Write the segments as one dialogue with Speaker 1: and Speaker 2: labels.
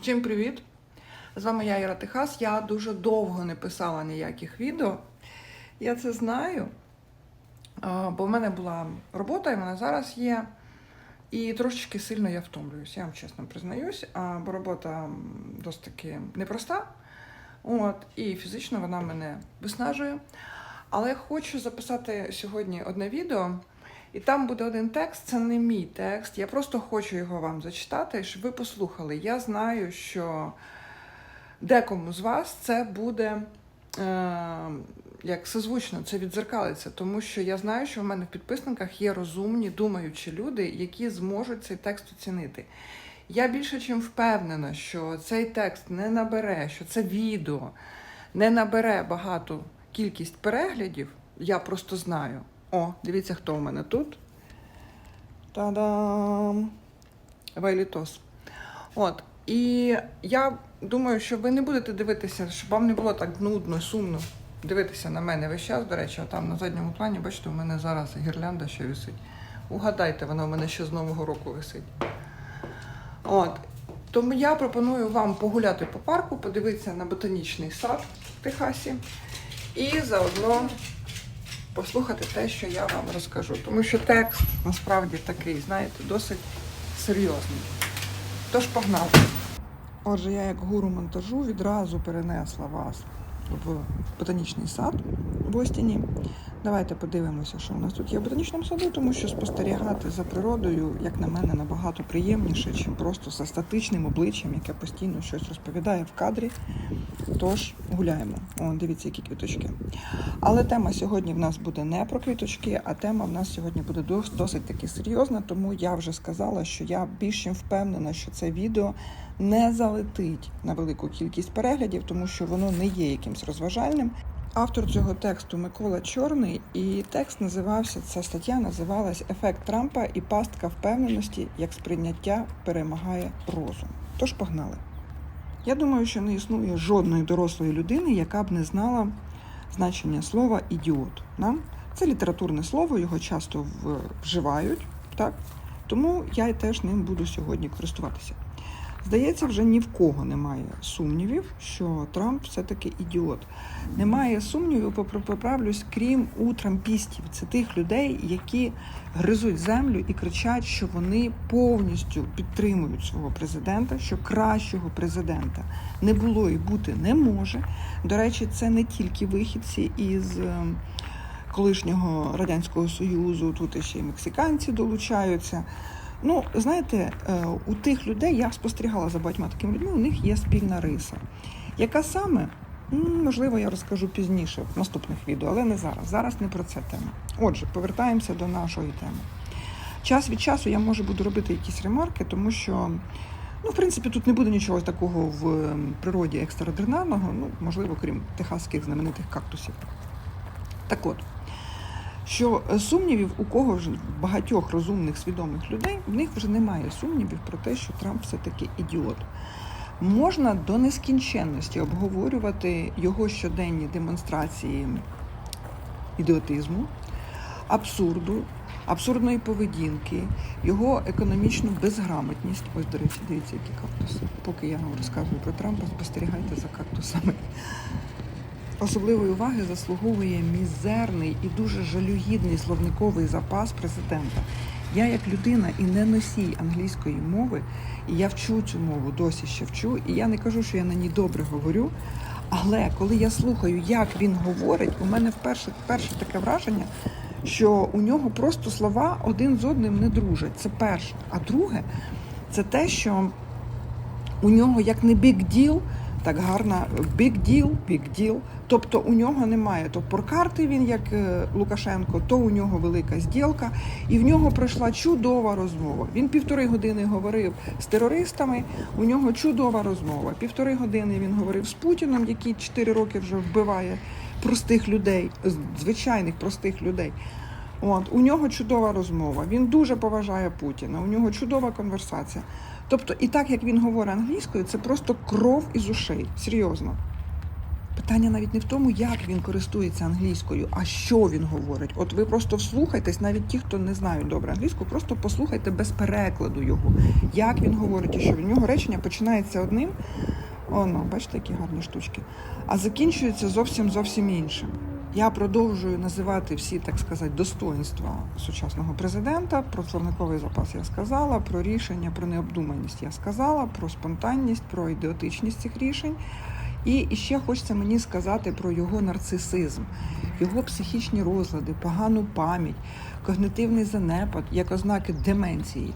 Speaker 1: Всім привіт! З вами я Іра Техас. Я дуже довго не писала ніяких відео. Я це знаю, бо в мене була робота, і вона зараз є. І трошечки сильно я втомлююсь, я вам чесно признаюсь, бо робота досить таки непроста. От, і фізично вона мене виснажує. Але я хочу записати сьогодні одне відео, і там буде один текст, це не мій текст. Я просто хочу його вам зачитати, щоб ви послухали. Я знаю, що декому з вас це буде е, як созвучно, це відзеркалиться, тому що я знаю, що в мене в підписниках є розумні, думаючі люди, які зможуть цей текст оцінити. Я більше чим впевнена, що цей текст не набере, що це відео не набере багату кількість переглядів. Я просто знаю. О, дивіться, хто у мене тут. Та-дам! Вайлітос. От. І я думаю, що ви не будете дивитися, щоб вам не було так нудно, сумно дивитися на мене весь час. До речі, там на задньому плані, бачите, у мене зараз гірлянда ще висить. Угадайте, вона у мене ще з Нового року висить. От. Тому я пропоную вам погуляти по парку, подивитися на ботанічний сад в Техасі і заодно послухати те, що я вам розкажу. Тому що текст насправді такий, знаєте, досить серйозний. Тож погнали. Отже, я як гуру монтажу відразу перенесла вас в ботанічний сад в Остіні. Давайте подивимося, що у нас тут є в ботанічному саду, тому що спостерігати за природою, як на мене, набагато приємніше, ніж просто за статичним обличчям, яке постійно щось розповідає в кадрі. Тож гуляємо. О, дивіться, які квіточки. Але тема сьогодні в нас буде не про квіточки, а тема в нас сьогодні буде досить таки серйозна, тому я вже сказала, що я більш чим впевнена, що це відео не залетить на велику кількість переглядів, тому що воно не є якимсь розважальним. Автор цього тексту Микола Чорний, і текст називався, ця стаття називалась Ефект Трампа і пастка впевненості, як сприйняття перемагає розум. Тож погнали. Я думаю, що не існує жодної дорослої людини, яка б не знала значення слова ідіот. Це літературне слово, його часто вживають, так? тому я теж ним буду сьогодні користуватися. Здається, вже ні в кого немає сумнівів, що Трамп все-таки ідіот. Немає сумнівів, поправлюсь, крім у трампістів. Це тих людей, які гризуть землю і кричать, що вони повністю підтримують свого президента, що кращого президента не було і бути не може. До речі, це не тільки вихідці із. ем, Колишнього радянського союзу, тут ще й мексиканці долучаються. Ну, знаєте, е, у тих людей я спостерігала за багатьма такими людьми, у них є спільна риса. Яка саме? Можливо, я розкажу пізніше в наступних відео, але не зараз. Зараз не про це тема. Отже, повертаємося до нашої теми. Час від часу я може буду робити якісь ремарки, тому що, ну, в принципі, тут не буде нічого такого в ем, природі екстраординарного, ну, можливо, крім техасських знаменитих кактусів. Так от, що е, сумнівів у кого ж багатьох розумних свідомих людей, в них вже немає сумнівів про те, що Трамп все-таки ідіот. Можна до нескінченності обговорювати його щоденні демонстрації ідіотизму, абсурду, абсурдної поведінки, його економічну безграмотність. Ось, до речі, дивіться, які кактуси. Поки я вам розказую про Трампа, спостерігайте за кактусами. Особливої уваги заслуговує мізерний і дуже жалюгідний словниковий запас президента. Я як людина і не носій англійської мови, і я вчу цю мову, досі ще вчу, і я не кажу, що я на ній добре говорю. Але коли я слухаю, як він говорить, у мене вперше перше таке враження, що у нього просто слова один з одним не дружать. Це перше. А друге, це те, що у нього як не big deal, так гарна big deal, big deal. Тобто у нього немає то поркарти він, як е, Лукашенко, то у нього велика зділка, і в нього пройшла чудова розмова. Він півтори години говорив з терористами. У нього чудова розмова. Півтори години він говорив з Путіном, який чотири роки вже вбиває простих людей, звичайних простих людей. От у нього чудова розмова. Він дуже поважає Путіна. У нього чудова конверсація. Тобто, і так як він говорить англійською, це просто кров із ушей. Серйозно. Питання навіть не в тому, як він користується англійською, а що він говорить. От ви просто вслухайтесь, навіть ті, хто не знають добре англійську, просто послухайте без перекладу його, як він говорить, і що в нього речення починається одним. О, ну, бачите, які гарні штучки. А закінчується зовсім зовсім іншим. Я продовжую називати всі, так сказати, достоинства сучасного президента. Про словниковий запас я сказала, про рішення, про необдуманість я сказала, про спонтанність, про ідіотичність цих рішень. І ще хочеться мені сказати про його нарцисизм, його психічні розлади, погану пам'ять, когнитивний занепад як ознаки деменції,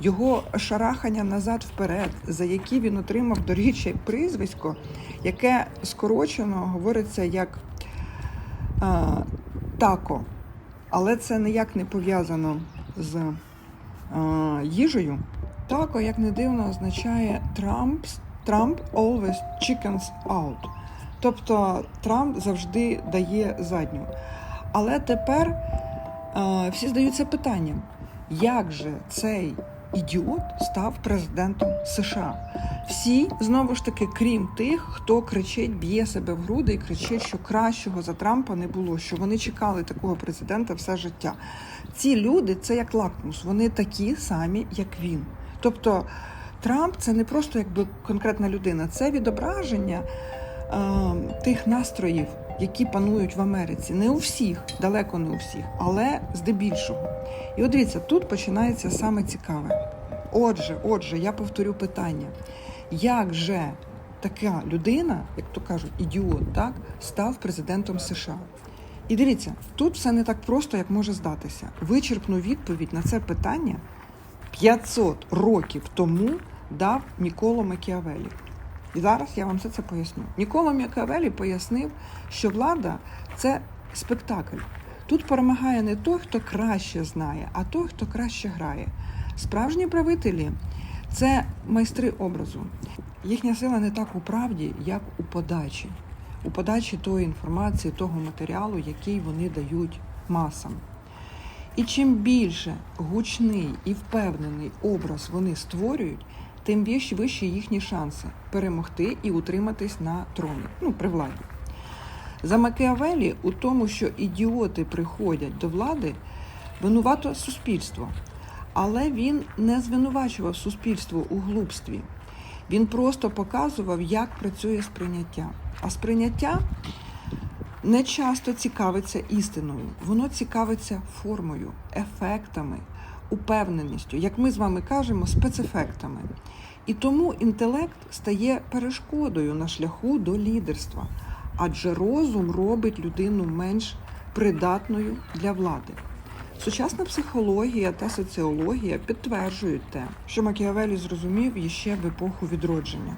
Speaker 1: його шарахання назад вперед, за які він отримав до речі прізвисько, яке скорочено говориться як а, тако. Але це ніяк не пов'язано з а, їжею. Тако, як не дивно, означає Trump's Trump always chickens out. Тобто Трамп завжди дає задню. Але тепер е, всі здаються питанням, як же цей ідіот став президентом США? Всі, знову ж таки, крім тих, хто кричить, б'є себе в груди і кричить, що кращого за Трампа не було, що вони чекали такого президента все життя. Ці люди це як лакмус, вони такі самі, як він. Тобто Трамп це не просто якби конкретна людина, це відображення е, тих настроїв, які панують в Америці. Не у всіх, далеко не у всіх, але здебільшого. І от дивіться, тут починається саме цікаве. Отже, отже, я повторю питання: як же така людина, як то кажуть, ідіот, так, став президентом США? І дивіться, тут все не так просто, як може здатися. Вичерпну відповідь на це питання 500 років тому дав Ніколо Макіавелі. І зараз я вам все це поясню. Ніколо Макіавелі пояснив, що влада це спектакль. Тут перемагає не той, хто краще знає, а той, хто краще грає. Справжні правителі це майстри образу. Їхня сила не так у правді, як у подачі, у подачі тої інформації, того матеріалу, який вони дають масам. І чим більше гучний і впевнений образ вони створюють, тим більш вищі їхні шанси перемогти і утриматись на троні, ну, при владі. За Макіавелі у тому, що ідіоти приходять до влади, винувато суспільство. Але він не звинувачував суспільство у глупстві. Він просто показував, як працює сприйняття. А сприйняття не часто цікавиться істиною, воно цікавиться формою, ефектами, упевненістю, як ми з вами кажемо, спецефектами. І тому інтелект стає перешкодою на шляху до лідерства, адже розум робить людину менш придатною для влади. Сучасна психологія та соціологія підтверджують те, що Макіавелі зрозумів іще в епоху відродження.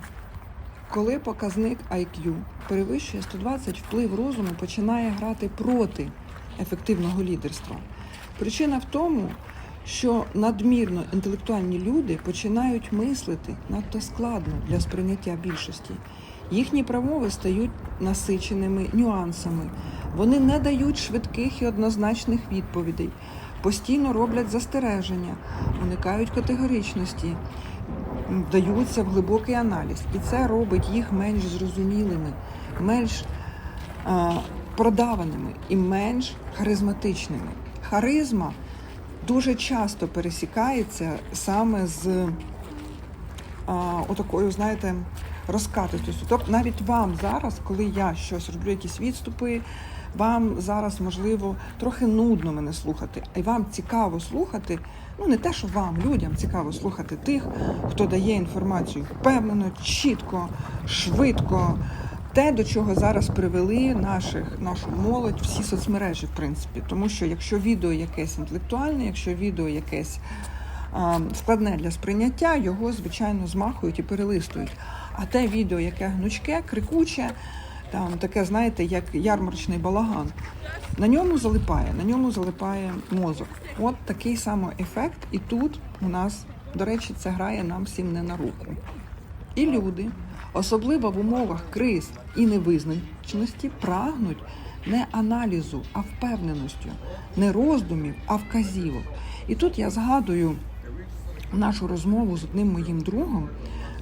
Speaker 1: Коли показник IQ перевищує 120, вплив розуму починає грати проти ефективного лідерства. Причина в тому, що надмірно інтелектуальні люди починають мислити надто складно для сприйняття більшості. Їхні промови стають насиченими нюансами. Вони не дають швидких і однозначних відповідей, постійно роблять застереження, уникають категоричності, вдаються в глибокий аналіз. І це робить їх менш зрозумілими, менш а, продаваними і менш харизматичними. Харизма дуже часто пересікається саме з а, отакою, знаєте, розкатистостю. Тобто навіть вам зараз, коли я щось роблю, якісь відступи, вам зараз можливо трохи нудно мене слухати, і вам цікаво слухати. Ну не те, що вам, людям цікаво слухати тих, хто дає інформацію впевнено, чітко, швидко. Те, до чого зараз привели наших, нашу молодь, всі соцмережі, в принципі. Тому що якщо відео якесь інтелектуальне, якщо відео якесь а, складне для сприйняття, його, звичайно, змахують і перелистують. А те відео, яке гнучке, крикуче, там таке, знаєте, як ярмарочний балаган, на ньому залипає, на ньому залипає мозок. От такий самий ефект. І тут у нас, до речі, це грає нам всім не на руку. І люди, особливо в умовах криз і невизначеності, прагнуть не аналізу, а впевненості, не роздумів, а вказівок. І тут я згадую нашу розмову з одним моїм другом,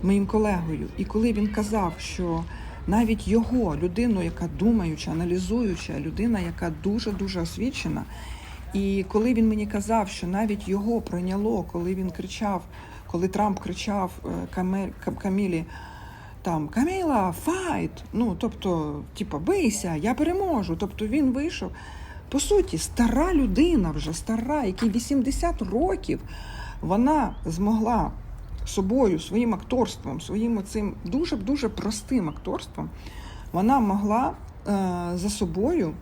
Speaker 1: моїм колегою, і коли він казав, що навіть його, людину, яка думаюча, аналізуюча, людина, яка дуже-дуже освічена. І коли він мені казав, що навіть його пройняло, коли він кричав, коли Трамп кричав е, Камель, Кам- Камілі, там Каміла, файт! Ну, тобто, типа, бийся, я переможу. Тобто він вийшов. По суті, стара людина вже стара, якій 80 років, вона змогла собою, своїм акторством, своїм цим дуже дуже простим акторством, вона могла е, за собою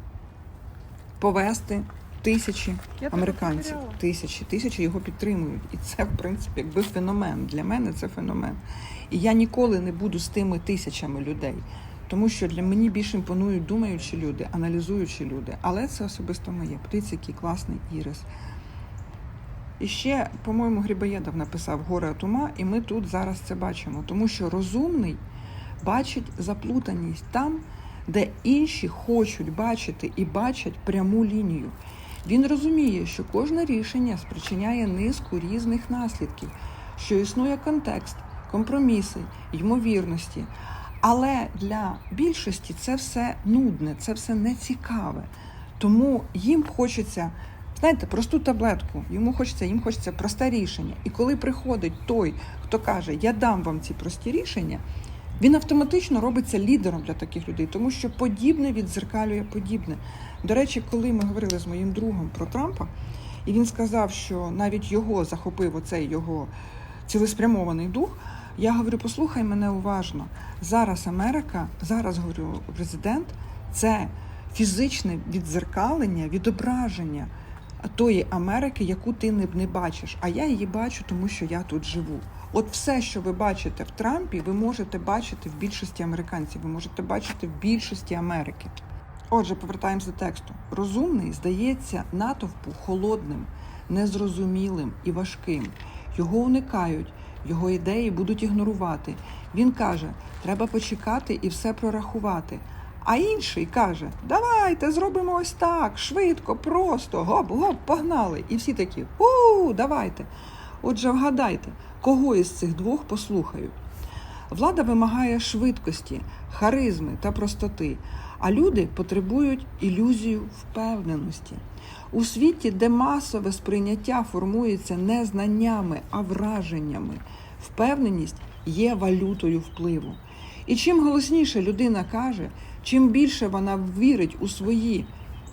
Speaker 1: повести тисячі
Speaker 2: Я
Speaker 1: американців. Тисячі, тисячі його підтримують. І це, в принципі, якби феномен. Для мене це феномен. І я ніколи не буду з тими тисячами людей. Тому що для мені більше імпонують думаючі люди, аналізуючі люди. Але це особисто моє. Подивіться, який класний ірис. І ще, по-моєму, Грибоєдов написав горе от ума, і ми тут зараз це бачимо. Тому що розумний бачить заплутаність там, де інші хочуть бачити і бачать пряму лінію. Він розуміє, що кожне рішення спричиняє низку різних наслідків, що існує контекст, компроміси, ймовірності. Але для більшості це все нудне, це все нецікаве. Тому їм хочеться, знаєте, просту таблетку, йому хочеться, їм хочеться просте рішення. І коли приходить той, хто каже, я дам вам ці прості рішення, він автоматично робиться лідером для таких людей, тому що подібне відзеркалює подібне. До речі, коли ми говорили з моїм другом про Трампа, і він сказав, що навіть його захопив оцей його цілеспрямований дух. Я говорю, послухай мене уважно. Зараз Америка, зараз говорю, президент це фізичне відзеркалення, відображення тої Америки, яку ти не, бачиш. А я її бачу, тому що я тут живу. От все, що ви бачите в Трампі, ви можете бачити в більшості американців, ви можете бачити в більшості Америки. Отже, повертаємось до тексту. Розумний здається натовпу холодним, незрозумілим і важким. Його уникають, його ідеї будуть ігнорувати. Він каже, треба почекати і все прорахувати. А інший каже: Давайте зробимо ось так, швидко, просто, гоп-гоп, погнали. І всі такі у давайте. Отже, вгадайте, кого із цих двох послухають. Влада вимагає швидкості, харизми та простоти, а люди потребують ілюзію впевненості. У світі, де масове сприйняття формується не знаннями, а враженнями, впевненість є валютою впливу. І чим голосніше людина каже, чим більше вона вірить у свої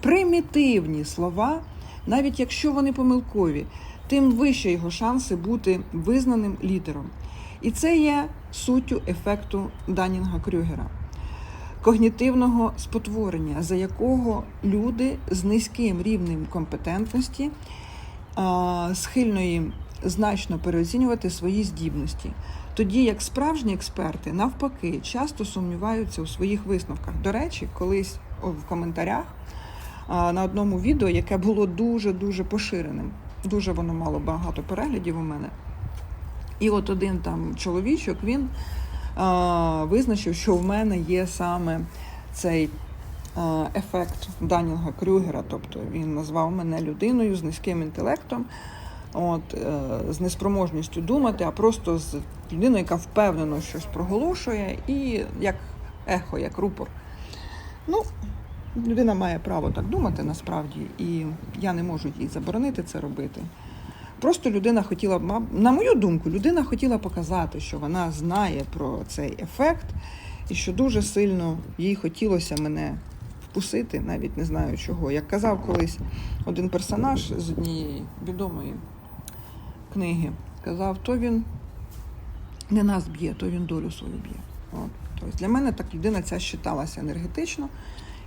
Speaker 1: примітивні слова, навіть якщо вони помилкові, тим вище його шанси бути визнаним лідером. І це є суттю ефекту Данінга Крюгера, когнітивного спотворення, за якого люди з низьким рівнем компетентності схильної значно переоцінювати свої здібності. Тоді як справжні експерти навпаки часто сумніваються у своїх висновках. До речі, колись в коментарях на одному відео, яке було дуже дуже поширеним, дуже воно мало багато переглядів у мене. І от один там чоловічок він а, визначив, що в мене є саме цей а, ефект Данінга Крюгера. Тобто він назвав мене людиною з низьким інтелектом, от, е, з неспроможністю думати, а просто з людиною, яка впевнено щось проголошує, і як ехо, як рупор. Ну, людина має право так думати насправді, і я не можу їй заборонити це робити. Просто людина хотіла, на мою думку, людина хотіла показати, що вона знає про цей ефект, і що дуже сильно їй хотілося мене вкусити, навіть не знаю чого. Як казав колись один персонаж з однієї відомої книги, казав, то він не нас б'є, то він долю свою б'є. От. Тобто для мене так людина ця считалася енергетично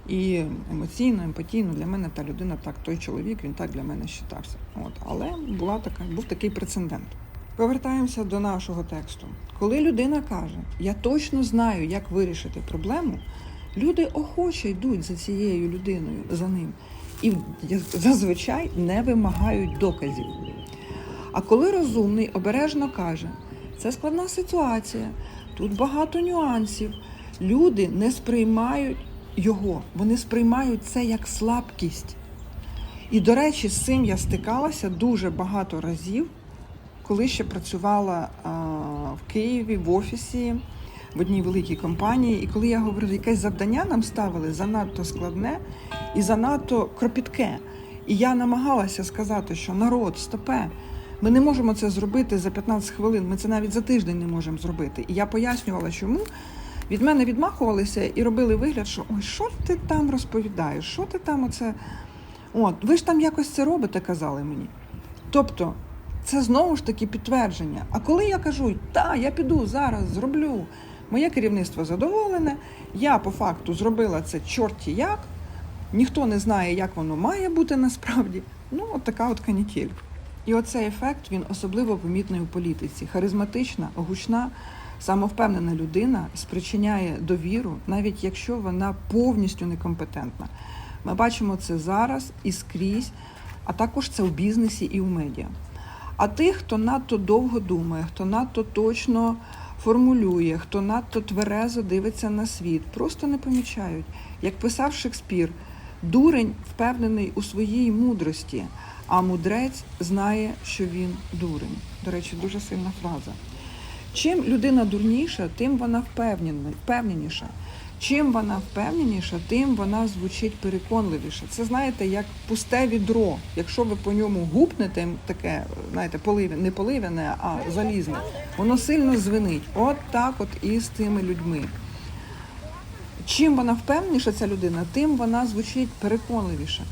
Speaker 1: і емоційно, емпатійно. Для мене та людина, так, той чоловік, він так для мене считався. От. Але була така, був такий прецедент. Повертаємося до нашого тексту. Коли людина каже, я точно знаю, як вирішити проблему, люди охоче йдуть за цією людиною, за ним. І зазвичай не вимагають доказів. А коли розумний обережно каже, це складна ситуація, тут багато нюансів, люди не сприймають його, вони сприймають це як слабкість. І, до речі, з цим я стикалася дуже багато разів, коли ще працювала в Києві в офісі в одній великій компанії. І коли я говорила, якесь завдання нам ставили занадто складне і занадто кропітке. І я намагалася сказати, що народ, стопе, ми не можемо це зробити за 15 хвилин, ми це навіть за тиждень не можемо зробити. І я пояснювала, чому. Від мене відмахувалися і робили вигляд, що ой, що ти там розповідаєш? Що ти там оце? От, ви ж там якось це робите, казали мені. Тобто, це знову ж таки підтвердження. А коли я кажу, та, я піду зараз, зроблю, моє керівництво задоволене, я по факту зробила це чорті як, ніхто не знає, як воно має бути насправді. Ну, от така от канітель. І оцей ефект він особливо помітний у політиці. Харизматична, гучна, самовпевнена людина спричиняє довіру, навіть якщо вона повністю некомпетентна. Ми бачимо це зараз і скрізь, а також це в бізнесі і у медіа. А тих, хто надто довго думає, хто надто точно формулює, хто надто тверезо дивиться на світ, просто не помічають. Як писав Шекспір, дурень впевнений у своїй мудрості, а мудрець знає, що він дурень. До речі, дуже сильна фраза. Чим людина дурніша, тим вона впевненіша. Чим вона впевненіша, тим вона звучить переконливіше. Це знаєте, як пусте відро. Якщо ви по ньому гупнете, таке, знаєте, поливе, не поливяне, а залізне, воно сильно звенить. От так от і з тими людьми. Чим вона впевненіша, ця людина, тим вона звучить переконливіше.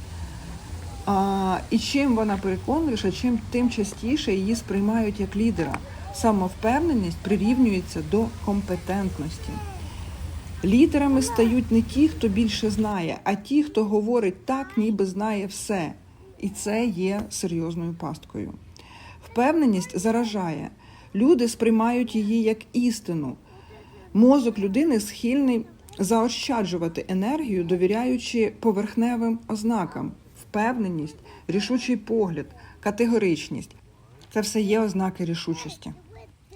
Speaker 1: А, і чим вона переконливіша, чим тим частіше її сприймають як лідера. Самовпевненість прирівнюється до компетентності. Лідерами стають не ті, хто більше знає, а ті, хто говорить так, ніби знає все. І це є серйозною пасткою. Впевненість заражає. Люди сприймають її як істину. Мозок людини схильний заощаджувати енергію, довіряючи поверхневим ознакам. Впевненість, рішучий погляд, категоричність це все є ознаки рішучості.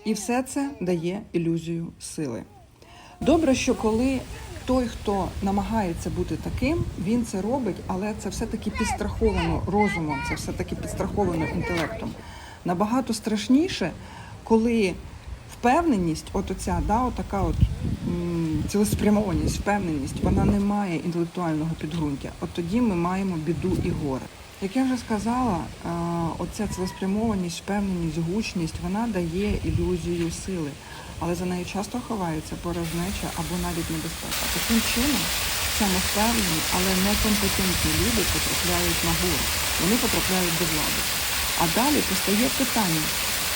Speaker 1: І все це дає ілюзію сили. Добре, що коли той, хто намагається бути таким, він це робить, але це все-таки підстраховано розумом, це все-таки підстраховано інтелектом. Набагато страшніше, коли впевненість, от оця, да, отака от цілеспрямованість, впевненість, вона не має інтелектуального підґрунтя. От тоді ми маємо біду і горе. Як я вже сказала, оця цілеспрямованість, впевненість, гучність, вона дає ілюзію сили, але за нею часто ховається порожнеча або навіть небезпека. Таким чином, самовпевнені, але некомпетентні люди потрапляють на гору, вони потрапляють до влади. А далі постає питання,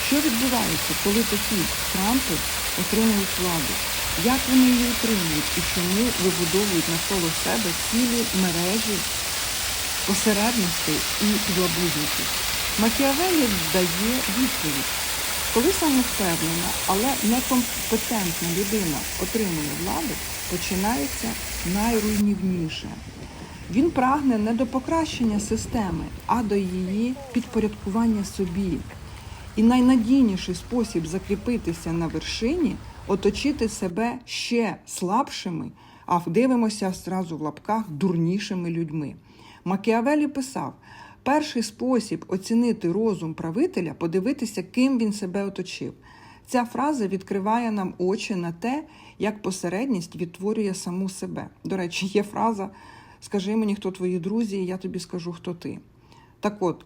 Speaker 1: що відбувається, коли такі Трампи отримують владу? Як вони її отримують і чому вибудовують навколо себе цілі мережі посередностей і злобузників? Макіавелі дає відповідь. Коли самовпевнена, але некомпетентна людина отримує владу, починається найруйнівніше. Він прагне не до покращення системи, а до її підпорядкування собі. І найнадійніший спосіб закріпитися на вершині оточити себе ще слабшими, а дивимося зразу в лапках дурнішими людьми. Макіавелі писав: перший спосіб оцінити розум правителя подивитися, ким він себе оточив. Ця фраза відкриває нам очі на те, як посередність відтворює саму себе. До речі, є фраза Скажи мені, хто твої друзі, і я тобі скажу, хто ти. Так от,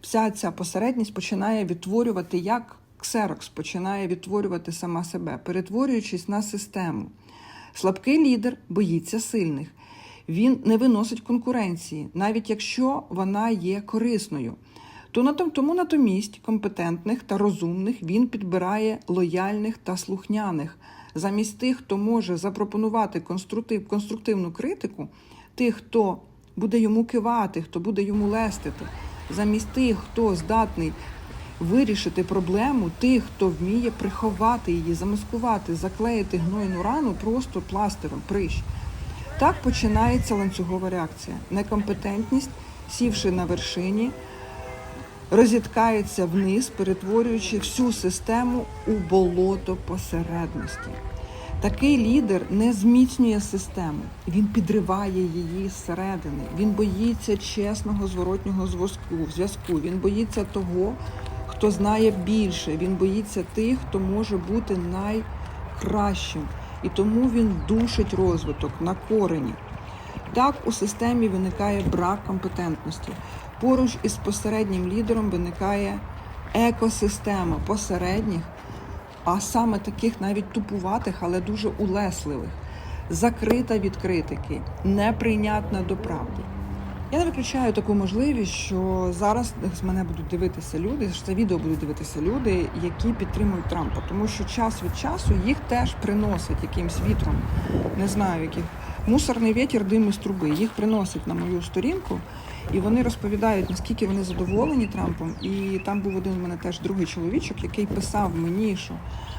Speaker 1: вся ця посередність починає відтворювати, як ксерокс починає відтворювати сама себе, перетворюючись на систему. Слабкий лідер боїться сильних. Він не виносить конкуренції, навіть якщо вона є корисною. То тому натомість компетентних та розумних він підбирає лояльних та слухняних. Замість тих, хто може запропонувати конструктив, конструктивну критику, тих, хто буде йому кивати, хто буде йому лестити, замість тих, хто здатний вирішити проблему, тих, хто вміє приховати її, замаскувати, заклеїти гнойну рану просто пластером, прищ. Так починається ланцюгова реакція. Некомпетентність, сівши на вершині, розіткається вниз, перетворюючи всю систему у болото посередності. Такий лідер не зміцнює систему, він підриває її зсередини. Він боїться чесного зворотнього зв'язку. Він боїться того, хто знає більше. Він боїться тих, хто може бути кращим, і тому він душить розвиток на корені. Так у системі виникає брак компетентності. Поруч із посереднім лідером виникає екосистема посередніх, а саме таких навіть тупуватих, але дуже улесливих, закрита від критики, неприйнятна до правди. Я не виключаю таку можливість, що зараз з мене будуть дивитися люди, що це відео будуть дивитися люди, які підтримують Трампа, тому що час від часу їх теж приносить якимсь вітром, не знаю яких мусорний вітер, дим із труби. Їх приносить на мою сторінку, і вони розповідають, наскільки вони задоволені Трампом. І там був один у мене теж другий чоловічок, який писав мені, що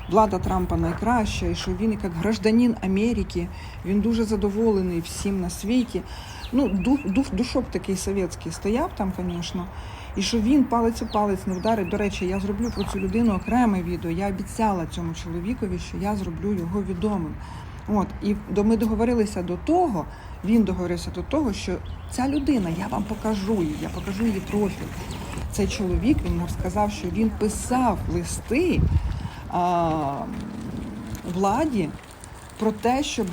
Speaker 1: влада Трампа найкраща, і що він як гражданин Америки, він дуже задоволений всім на світі. Ну, дух, дух, душок такий совєтський стояв там, звісно. І що він палець у палець не вдарить. До речі, я зроблю про цю людину окреме відео. Я обіцяла цьому чоловікові, що я зроблю його відомим. От, і ми договорилися до того, він договорився до того, що ця людина, я вам покажу її, я покажу її профіль. Цей чоловік він сказав, що він писав листи а, владі про те, щоб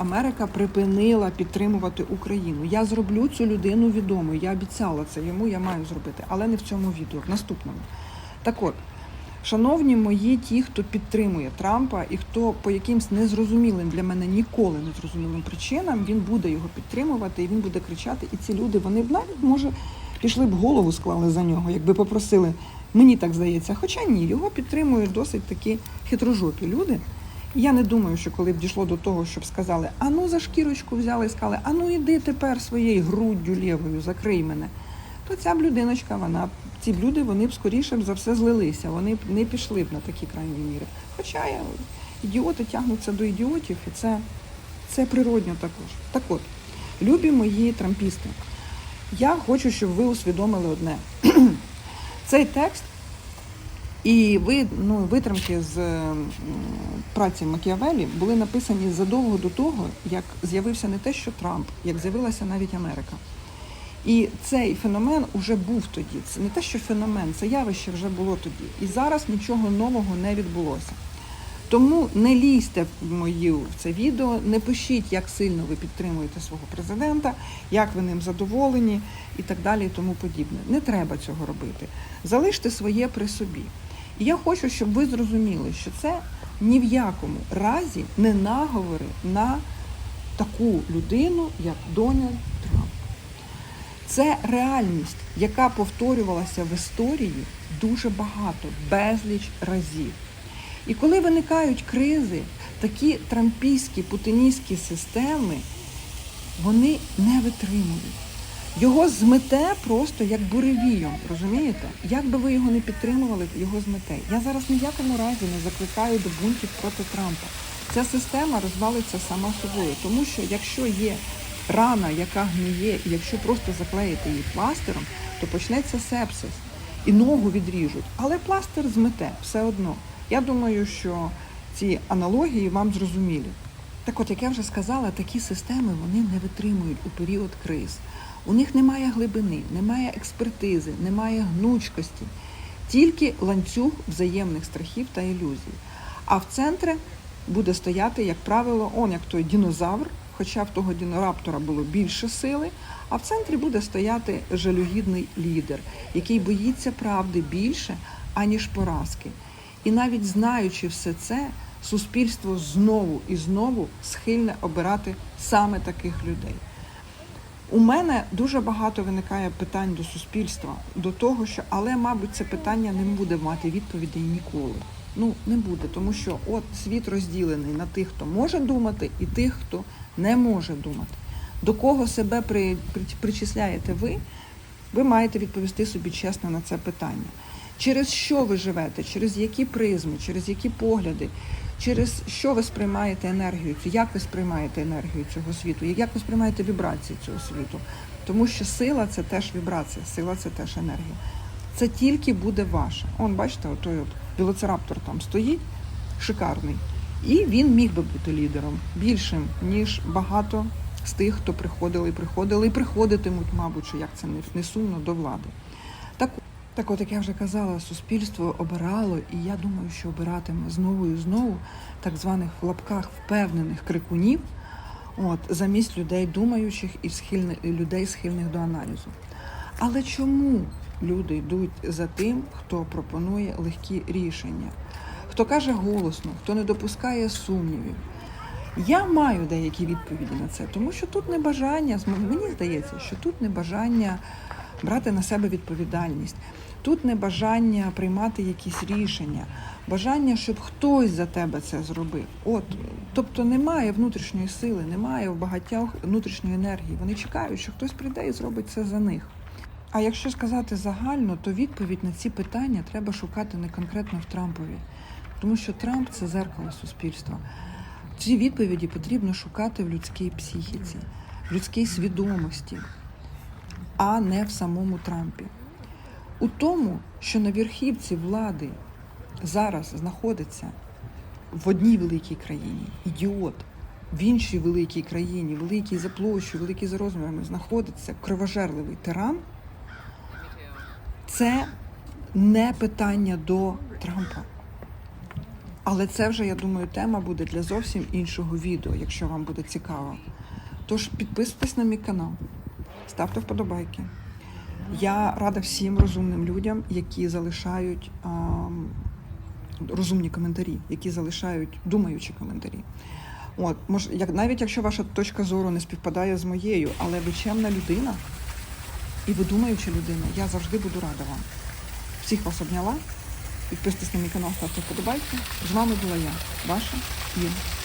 Speaker 1: Америка припинила підтримувати Україну. Я зроблю цю людину відомою. Я обіцяла це йому, я маю зробити, але не в цьому відео, в наступному. Так от, шановні мої, ті, хто підтримує Трампа і хто по якимсь незрозумілим для мене ніколи незрозумілим причинам він буде його підтримувати і він буде кричати. І ці люди вони б навіть може пішли б голову склали за нього, якби попросили. Мені так здається. Хоча ні, його підтримують досить такі хитрожопі люди. І Я не думаю, що коли б дійшло до того, щоб сказали, а ну за шкірочку взяли і сказали, а ну іди тепер своєю груддю лівою, закрий мене. То ця б людиночка, вона б- ці б люди, вони б скоріше за все злилися, вони б не пішли б на такі крайні міри. Хоча ідіоти тягнуться до ідіотів, і це, це природньо також. Так от, любі мої трампісти, я хочу, щоб ви усвідомили одне. Цей текст і ви, ну, витримки з праці Макіавелі були написані задовго до того, як з'явився не те, що Трамп, як з'явилася навіть Америка. І цей феномен уже був тоді. Це не те, що феномен, це явище вже було тоді. І зараз нічого нового не відбулося. Тому не лізьте в мою в це відео, не пишіть, як сильно ви підтримуєте свого президента, як ви ним задоволені і так далі, і тому подібне. Не треба цього робити. Залиште своє при собі. І я хочу, щоб ви зрозуміли, що це ні в якому разі не наговори на таку людину, як Дональд. Це реальність, яка повторювалася в історії дуже багато, безліч разів. І коли виникають кризи, такі трампійські путіністські системи, вони не витримують. Його змете просто як буревієм, розумієте? Як би ви його не підтримували, його змете. Я зараз ні в якому разі не закликаю до бунтів проти Трампа. Ця система розвалиться сама собою, тому що якщо є рана, яка гниє, і якщо просто заклеїти її пластиром, то почнеться сепсис і ногу відріжуть. Але пластир змете все одно. Я думаю, що ці аналогії вам зрозумілі. Так от, як я вже сказала, такі системи вони не витримують у період криз. У них немає глибини, немає експертизи, немає гнучкості, тільки ланцюг взаємних страхів та ілюзій. А в центрі буде стояти, як правило, он як той динозавр, хоча в того дінораптора було більше сили, а в центрі буде стояти жалюгідний лідер, який боїться правди більше, аніж поразки. І навіть знаючи все це, суспільство знову і знову схильне обирати саме таких людей. У мене дуже багато виникає питань до суспільства, до того, що, але, мабуть, це питання не буде мати відповідей ніколи. Ну, не буде, тому що от світ розділений на тих, хто може думати, і тих, хто не може думати. До кого себе при, при, причисляєте ви, ви маєте відповісти собі чесно на це питання. Через що ви живете, через які призми, через які погляди, через що ви сприймаєте енергію, як ви сприймаєте енергію цього світу, як ви сприймаєте вібрації цього світу. Тому що сила це теж вібрація, сила це теж енергія. Це тільки буде ваше. Он, бачите, отой от велоцираптор там стоїть, шикарний. І він міг би бути лідером більшим, ніж багато з тих, хто приходили і приходили, і приходитимуть, мабуть, що як це не, сумно до влади. Так Так, от як я вже казала, суспільство обирало, і я думаю, що обиратиме знову і знову так званих в лапках впевнених крикунів, от, замість людей думаючих і схильни, людей, схильних до аналізу. Але чому люди йдуть за тим, хто пропонує легкі рішення, хто каже голосно, хто не допускає сумнівів? Я маю деякі відповіді на це, тому що тут не бажання, мені здається, що тут не бажання брати на себе відповідальність, тут не бажання приймати якісь рішення, бажання, щоб хтось за тебе це зробив. От, тобто немає внутрішньої сили, немає в багатьох внутрішньої енергії. Вони чекають, що хтось прийде і зробить це за них. А якщо сказати загально, то відповідь на ці питання треба шукати не конкретно в Трампові, тому що Трамп це зеркало суспільства. Ці відповіді потрібно шукати в людській психіці, в людській свідомості, а не в самому Трампі. У тому, що на верхівці влади зараз знаходиться в одній великій країні ідіот, в іншій великій країні, великій за площею, великий за розмірами, знаходиться кровожерливий тиран, це не питання до Трампа. Але це вже, я думаю, тема буде для зовсім іншого відео, якщо вам буде цікаво. Тож підписуйтесь на мій канал, ставте вподобайки. Я рада всім розумним людям, які залишають ам, розумні коментарі, які залишають думаючі коментарі. От, мож, як, навіть якщо ваша точка зору не співпадає з моєю, але ви чемна людина і ви думаюча людина, я завжди буду рада вам. Всіх вас обняла. Підписуйтесь на мій канал, ставте вподобайки. З вами була я, ваша Іра.